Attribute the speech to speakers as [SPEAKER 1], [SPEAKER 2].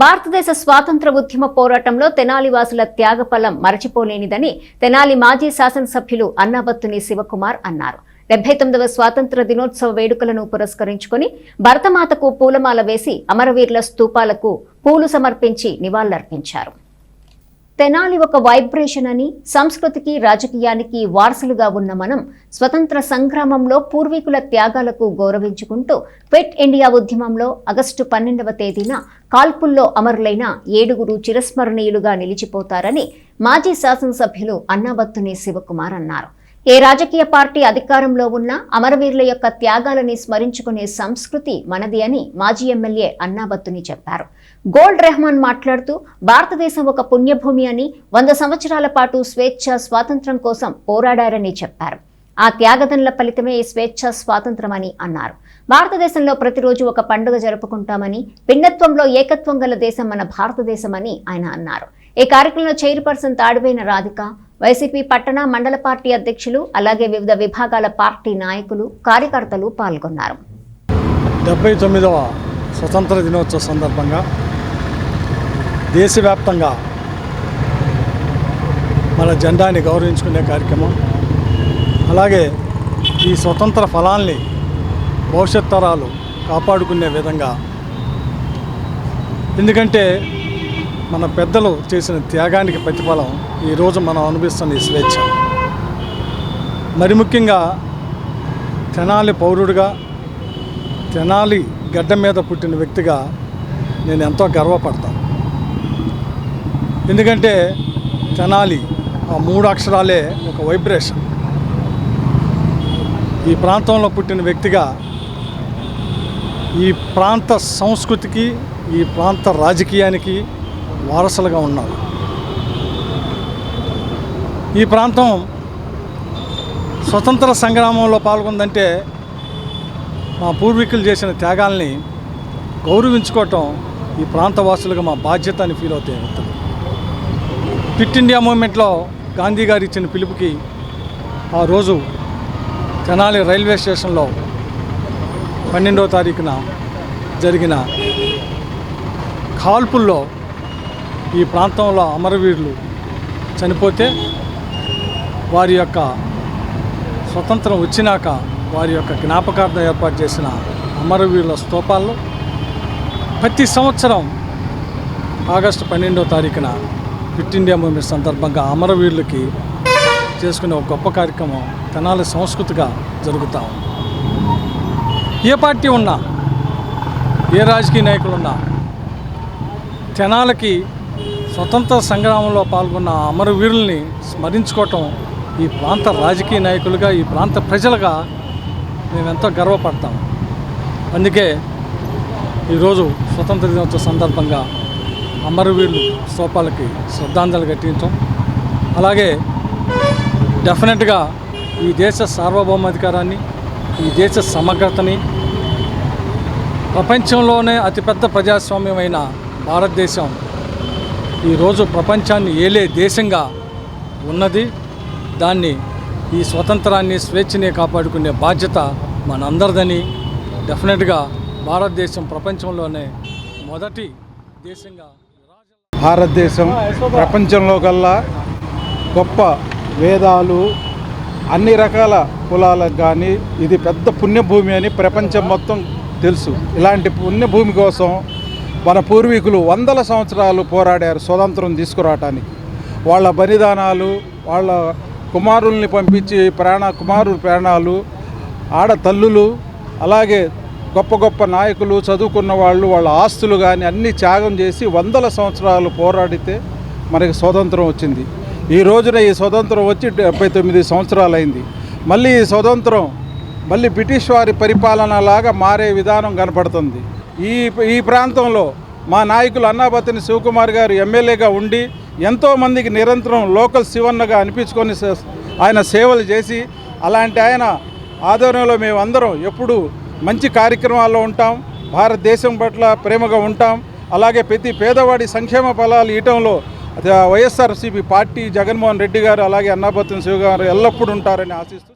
[SPEAKER 1] భారతదేశ స్వాతంత్ర ఉద్యమ పోరాటంలో తెనాలి వాసుల త్యాగఫలం మరచిపోలేనిదని తెనాలి మాజీ శాసనసభ్యులు అన్నాబత్తుని శివకుమార్ అన్నారు. డెబ్బై తొమ్మిదవ స్వాతంత్ర దినోత్సవ వేడుకలను పురస్కరించుకుని భరతమాతకు పూలమాల వేసి అమరవీరుల స్తూపాలకు పూలు సమర్పించి నివాళులర్పించారు. తెనాలి ఒక వైబ్రేషన్ అని సంస్కృతికి రాజకీయానికి వారసులుగా ఉన్న మనం స్వతంత్ర సంగ్రామంలో పూర్వీకుల త్యాగాలకు గౌరవించుకుంటూ ఫిట్ ఇండియా ఉద్యమంలో ఆగస్టు పన్నెండవ తేదీన కాల్పుల్లో అమరులైన ఏడుగురు చిరస్మరణీయులుగా నిలిచిపోతారని మాజీ శాసనసభ్యులు అన్నాబత్తుని శివకుమార్ అన్నారు. ఏ రాజకీయ పార్టీ అధికారంలో ఉన్నా అమరవీరుల యొక్క త్యాగాలని స్మరించుకునే సంస్కృతి మనది అని మాజీ ఎమ్మెల్యే అన్నాబత్తుని చెప్పారు. గోల్డ్ రెహమాన్ మాట్లాడుతూ భారతదేశం ఒక పుణ్యభూమి అని వంద సంవత్సరాల పాటు స్వేచ్ఛ స్వాతంత్ర్యం కోసం పోరాడారని చెప్పారు. ఆ త్యాగదనుల ఫలితమే ఈ స్వేచ్ఛ స్వాతంత్రం అని అన్నారు. భారతదేశంలో ప్రతిరోజు ఒక పండుగ జరుపుకుంటామని భిన్నత్వంలో ఏకత్వం గల దేశం మన భారతదేశం అని ఆయన అన్నారు. ఈ కార్యక్రమంలో చైర్పర్సన్ తాడిపోయిన రాధిక వైసీపీ పట్టణ మండల పార్టీ అధ్యక్షులు అలాగే వివిధ విభాగాల పార్టీ నాయకులు కార్యకర్తలు పాల్గొన్నారు.
[SPEAKER 2] డెబ్బై తొమ్మిదవ స్వతంత్ర దినోత్సవ సందర్భంగా దేశవ్యాప్తంగా మన జెండాని గౌరవించుకునే కార్యక్రమం అలాగే ఈ స్వతంత్ర ఫలాల్ని భవిష్యత్ తరాలు కాపాడుకునే విధంగా. ఎందుకంటే మన పెద్దలు చేసిన త్యాగానికి ప్రతిఫలం ఈరోజు మనం అనుభవిస్తున్న ఈ స్వేచ్ఛ. మరి ముఖ్యంగా తెనాలి పౌరుడిగా తెనాలి గడ్డ మీద పుట్టిన వ్యక్తిగా నేను ఎంతో గర్వపడతాను ఎందుకంటే తెనాలి ఆ మూడు అక్షరాలే ఒక వైబ్రేషన్. ఈ ప్రాంతంలో పుట్టిన వ్యక్తిగా ఈ ప్రాంత సంస్కృతికి ఈ ప్రాంత రాజకీయానికి వారసులుగా ఉన్నారు ఈ ప్రాంతం స్వతంత్ర సంగ్రామంలో పాల్గొందంటే మా పూర్వీకులు చేసిన త్యాగాల్ని గౌరవించుకోవటం ఈ ప్రాంతవాసులుగా మా బాధ్యత అని ఫీల్ అవుతాయి. వ్యక్తులు ఇండియా మూమెంట్లో గాంధీ గారు ఇచ్చిన పిలుపుకి ఆ రోజు తెనాలి రైల్వే స్టేషన్లో పన్నెండవ తారీఖున జరిగిన కాల్పుల్లో ఈ ప్రాంతంలో అమరవీరులు చనిపోతే వారి యొక్క స్వతంత్రం వచ్చినాక వారి యొక్క జ్ఞాపకార్థం ఏర్పాటు చేసిన అమరవీరుల స్తూపాల్లో ప్రతి సంవత్సరం ఆగస్టు పన్నెండో తారీఖున ఫిట్ ఇండియా మూమెంట్ సందర్భంగా అమరవీరులకి చేసుకునే ఒక గొప్ప కార్యక్రమం తెనాలి సంస్కృతిగా జరుగుతూ ఉంది. ఏ పార్టీ ఉన్నా ఏ రాజకీయ నాయకులు ఉన్నా తెనాలకి స్వతంత్ర సంగ్రామంలో పాల్గొన్న అమరవీరుల్ని స్మరించుకోవటం ఈ ప్రాంత రాజకీయ నాయకులుగా ఈ ప్రాంత ప్రజలుగా మేము ఎంతో గర్వపడతాం. అందుకే ఈరోజు స్వతంత్ర దినోత్సవ సందర్భంగా అమరవీరులు స్తూపాలకి శ్రద్ధాంజలి ఘటించడం అలాగే డెఫినెట్గా ఈ దేశ సార్వభౌమాధికారాన్ని ఈ దేశ సమగ్రతని ప్రపంచంలోనే అతిపెద్ద ప్రజాస్వామ్యమైన భారతదేశం ఈరోజు ప్రపంచాన్ని ఏలే దేశంగా ఉన్నది. దాన్ని ఈ స్వతంత్రాన్ని స్వేచ్ఛని కాపాడుకునే బాధ్యత మనందరిదని డెఫినెట్గా భారతదేశం ప్రపంచంలోనే మొదటి దేశంగా
[SPEAKER 3] భారతదేశం ప్రపంచంలో కల్లా గొప్ప వేదాలు అన్ని రకాల కులాలకు కానీ ఇది పెద్ద పుణ్యభూమి అని ప్రపంచం మొత్తం తెలుసు. ఇలాంటి పుణ్యభూమి కోసం మన పూర్వీకులు వందల సంవత్సరాలు పోరాడారు స్వతంత్రం తీసుకురావటానికి. వాళ్ళ బలిదానాలు వాళ్ళ కుమారుల్ని పంపించి ప్రాణ కుమారు ప్రాణాలు ఆడ తల్లులు అలాగే గొప్ప గొప్ప నాయకులు చదువుకున్న వాళ్ళు వాళ్ళ ఆస్తులు కానీ అన్నీ త్యాగం చేసి వందల సంవత్సరాలు పోరాడితే మనకి స్వతంత్రం వచ్చింది. ఈ రోజున ఈ స్వతంత్రం వచ్చి డెబ్బై తొమ్మిది సంవత్సరాలు అయింది మళ్ళీ ఈ స్వతంత్రం మళ్ళీ బ్రిటిష్ వారి పరిపాలన లాగా మారే విధానం కనపడుతుంది. ఈ ఈ ప్రాంతంలో మా నాయకులు అన్నాబతిని శివకుమార్ గారు ఎమ్మెల్యేగా ఉండి ఎంతోమందికి నిరంతరం లోకల్ శివన్నగా అనిపించుకొని ఆయన సేవలు చేసి అలాంటి ఆయన ఆధ్వర్యంలో మేమందరం ఎప్పుడు మంచి కార్యక్రమాల్లో ఉంటాం భారతదేశం పట్ల ప్రేమగా ఉంటాం. అలాగే ప్రతి పేదవాడి సంక్షేమ ఫలాలు ఇవ్వటంలో వైఎస్ఆర్సీపీ పార్టీ జగన్మోహన్ రెడ్డి గారు అలాగే అన్నాపతిని శివ గారు ఎల్లప్పుడూ ఉంటారని ఆశిస్తూ